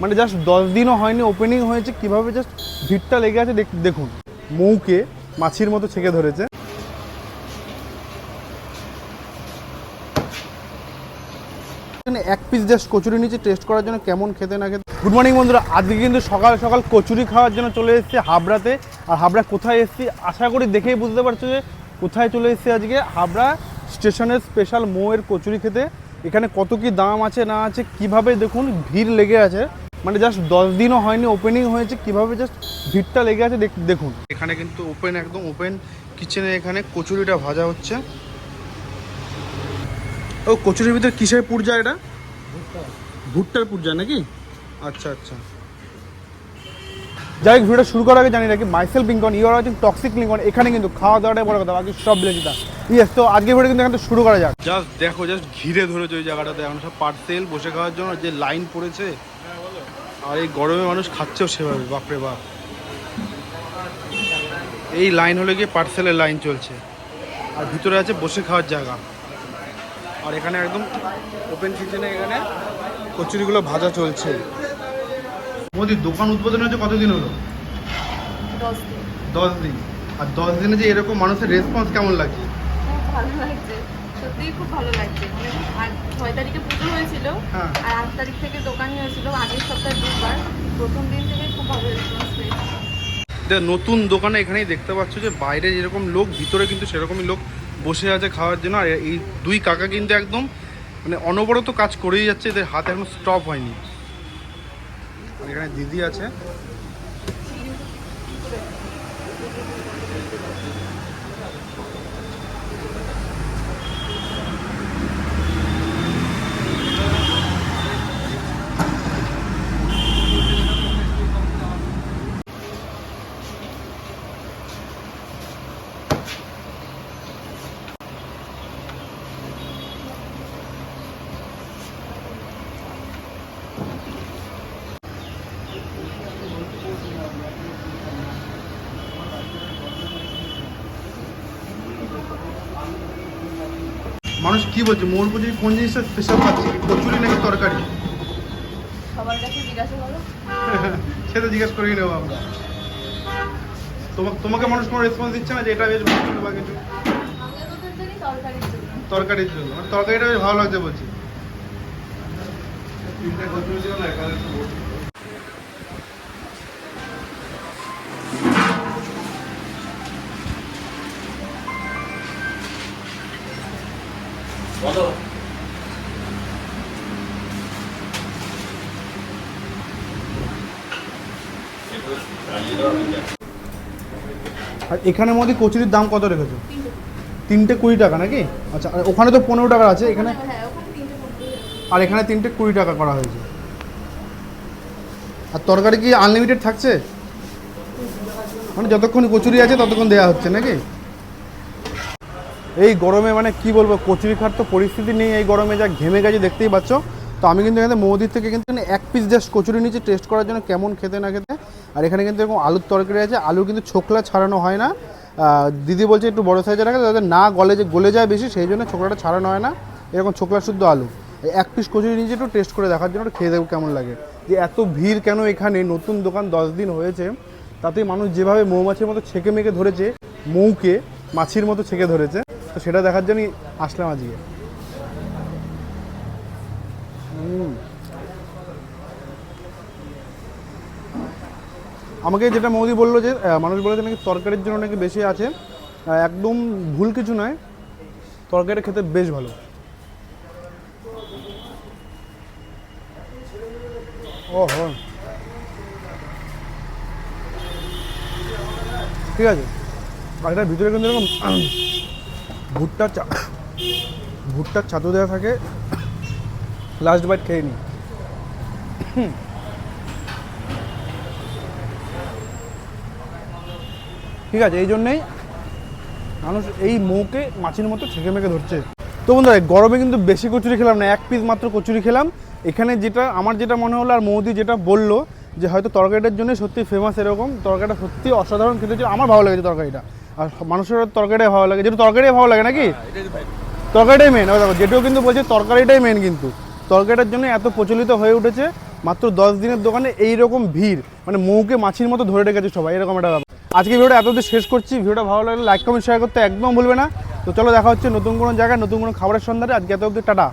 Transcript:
মানে জাস্ট দশ দিনও হয়নি ওপেনিং হয়েছে, কীভাবে জাস্ট ভিড়টা লেগে আছে দেখ- দেখুন। মৌকে মাছির মতো ছেঁকে ধরেছে। এক পিস জাস্ট কচুরি নিচে টেস্ট করার জন্য কেমন খেতে না খেতে। গুড মর্নিং বন্ধুরা, আজকে কিন্তু সকাল সকাল কচুরি খাওয়ার জন্য চলে এসেছি হাবড়াতে। আর হাবড়া কোথায় এসেছি? আশা করি দেখেই বুঝতে পারছ যে কোথায় চলে এসেছি আজকে। হাবড়া স্টেশনের স্পেশাল মৌয়ের কচুরি খেতে। এখানে কত কি দাম আছে না আছে, কীভাবে দেখুন, ভিড় লেগে আছে। মানে জাস্ট দশ দিনও হয়নি ওপেনিং হয়েছে কীভাবে জাস্ট ভিড়টা লেগে আছে দেখ- দেখুন। এখানে কিন্তু ওপেন একদম ওপেন কিচেনে এখানে কচুরিটা ভাজা হচ্ছে। ও কচুরির ভিতরে কিসের পুরজা এটা? ভুট্টার পুরজা নাকি? আচ্ছা আচ্ছা। যাই হোক ভিডিওটা শুরু করার আগে জানি রাখি myself Lincoln you are watching toxic Lincoln এখানে কিন্তু খাওয়া দাওয়াটাই বড় কথা বাকি সব বিলেজিতা ইয়েস তো আজকে ভিডিও কিন্তু এখান থেকে শুরু করা যাক। জাস্ট দেখো জাস্ট ঘিরে ধরেছে ওই জায়গাটাতে এখন সব পার্সেল বসে খাওয়ার জন্য যে লাইন পড়েছে আর এই গরমে মানুষ খাচ্ছেও সেভাবে বাপরে বাপ। এই লাইন হলে গিয়ে পার্সেলের লাইন চলছে। আর ভিতরে আছে বসে খাওয়ার জায়গা। আর এখানে একদম ওপেন কিচেনে এখানে কচুরিগুলো ভাজা চলছে। মোদি দোকান উদ্বোধন হয়েছে কতদিন হলো? দশ দিন। দশ দিন। আর দশ দিনে যে এরকম মানুষের রেসপন্স কেমন লাগছে ভালো লাগছে। সত্যিই খুব ভালো লাগছে। মানে ছয় তারিখে পুজো হয়েছিল হ্যাঁ। আর আট তারিখ থেকে দোকানই হয়েছিল আগের সপ্তাহে দুবার। প্রথম দিন থেকে খুব ভালো রেসপন্স পেয়েছি নতুন দোকানে এখানেই দেখতে পাচ্ছ যে বাইরে যেরকম লোক ভিতরে কিন্তু সেরকমই লোক বসে আছে খাওয়ার জন্য। আর এই দুই কাকা কিন্তু একদম মানে অনবরত কাজ করেই যাচ্ছে এদের হাতে এখনও স্টপ হয়নি। এখানে দিদি আছে। মানুষ কি বলছে? মোর পুজো কোন জিনিসটা স্পেশাল পাচ্ছে? কচুরি নাকি তরকারি? সবার কাছে জিজ্ঞাসা করো। সেটা জিজ্ঞেস করেই নেব আমরা। তোমাকে তোমাকে মানুষ কোনো রেসপন্স দিচ্ছে না যে এটা বেশ ভালো ছিল বা কিছু? আমরা তরকারির জন্য। তরকারির জন্য। মানে তরকারিটা বেশ ভালো লাগছে বলছি। আর এখানে মধ্যে কচুরির দাম কত রেখেছো? তিনটে কুড়ি টাকা নাকি? আচ্ছা আর ওখানে তো পনেরো টাকা আছে এখানে হ্যাঁ পনেরো আর এখানে তিনটে কুড়ি টাকা করা হয়েছে। আর তরকারি কি আনলিমিটেড থাকছে? মানে যতক্ষণ কচুরি আছে ততক্ষণ দেওয়া হচ্ছে নাকি? এই গরমে মানে কি বলব কচুরি খাওয়ার তো পরিস্থিতি নেই, এই গরমে যা ঘেমে গেছে দেখতেই পাচ্ছ। তো আমি কিন্তু এখানে মৌদির থেকে কিন্তু এক পিস জাস্ট কচুরি নিচে টেস্ট করার জন্য কেমন খেতে না খেতে। আর এখানে কিন্তু এরকম আলুর তরকারি আছে, আলু কিন্তু ছোকলা ছাড়ানো হয় না। দিদি বলছে একটু বড় সাইজের রাখে যাতে না গলে যে গলে যায় বেশি, সেই জন্য ছোকলাটা ছাড়ানো হয় না। এরকম ছোকলা শুদ্ধ আলু। এক পিস কচুরি নিচে একটু টেস্ট করে দেখার জন্য খেয়ে দেখো কেমন লাগে। যে এত ভিড় কেন এখানে? নতুন দোকান দশ দিন হয়েছে তাতে মানুষ যেভাবে মৌমাছির মতো ছেঁকে মেকে ধরেছে, মৌকে মাছির মতো ছেঁকে ধরেছে। তো সেটা দেখার জন্যই আসলাম আজকে। আমাকে যেটা মৌদি বলল যে মানুষ বলেছে নাকি তরকারির জন্য নাকি বেশি আছে একদম ভুল কিছু নয় তরকারিটা খেতে বেশ ভালো। ও ঠিক আছে। এটার ভিতরে কিন্তু এরকম ভুট্টার চা ভুট্টার ছাতু দেওয়া থাকে। লাস্ট বাইট খেয়ে নি। ঠিক আছে, এই জন্যেই মানুষ এই মৌকে মাছির মতো ছেঁকে মেকে ধরছে। তো বন্ধুরা গরমে কিন্তু বেশি কচুরি খেলাম না, এক পিস মাত্র কচুরি খেলাম। এখানে যেটা, আমার যেটা মনে হলো আর মৌদি যেটা বলল যে হয়তো তরকারিটার জন্য সত্যি ফেমাস এরকম। তরকারিটা সত্যি অসাধারণ খেতে আমার ভালো লেগেছে তরকারিটা। আর মানুষের তরকারিটাই ভালো লাগে। যেটা তরকারিটাই ভালো লাগে নাকি? তরকারিটাই মেন দেখো যেটাও কিন্তু বলছে তরকারিটাই মেন কিন্তু। তরকারিটার জন্য এত প্রচলিত হয়ে উঠেছে মাত্র দশ দিনের দোকানে এই রকম ভিড়। মানে মৌকে মাছির মতো ধরে রেখেছে সবাই এরকম একটা ব্যাপার। আজকে ভিডিওটা এত অবধি শেষ করছি। ভিডিওটা ভালো লাগলে লাইক কমেন্ট শেয়ার করতে একদম ভুলবে না। তো চলো দেখা হচ্ছে নতুন কোনো জায়গায় নতুন কোনো খাবারের সন্ধানে। আজকে এত অবধি টাটা।